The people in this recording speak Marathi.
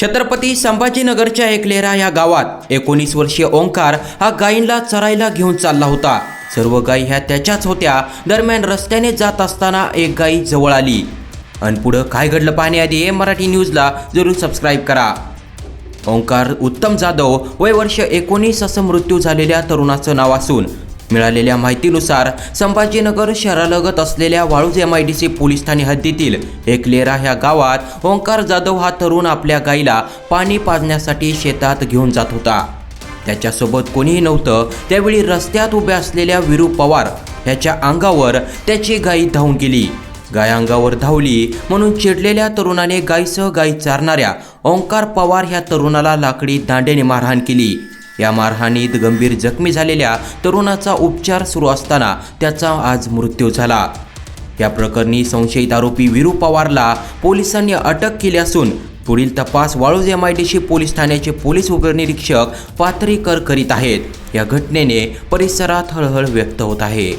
छत्रपती संभाजीनगरच्या एकलेरा या गावात एकोणीस वर्षीय ओंकार हा गायींला चरायला घेऊन चालला होता. सर्व गायी ह्या त्याच्याच होत्या. दरम्यान रस्त्याने जात असताना एक गायी जवळ आली. आणि पुढं काय घडलं पाहण्याआधी ए मराठी न्यूजला जरूर सबस्क्राईब करा. ओंकार उत्तम जाधव वय वर्ष एकोणीस असं मृत्यू झालेल्या तरुणाचं नाव असून मिळालेल्या माहितीनुसार संभाजीनगर शहरालगत असलेल्या Waluj M I D C police Thane हद्दीतील एकलेरा ह्या गावात ओंकार जाधव हा तरुण आपल्या गाईला पाणी पाजण्यासाठी शेतात घेऊन जात होता. त्याच्यासोबत कोणीही नव्हतं. त्यावेळी रस्त्यात उभ्या असलेल्या विरू पवार ह्याच्या अंगावर त्याची गाई धावून गेली. गाय अंगावर धावली म्हणून चिडलेल्या तरुणाने गायीसह गायी चारणाऱ्या ओंकार पवार ह्या तरुणाला लाकडी दांडेने मारहाण केली. या मारहाणीत गंभीर जखमी झालेल्या तरुणाचा उपचार सुरू असताना त्याचा आज मृत्यू झाला. या प्रकरणी संशयित आरोपी विरू पवारला पोलिसांनी अटक केली असून पुढील तपास Waluj M I D C police ठाण्याचे पोलीस उपनिरीक्षक पाथरीकर करीत आहेत. या घटनेने परिसरात हळहळ व्यक्त होत आहे.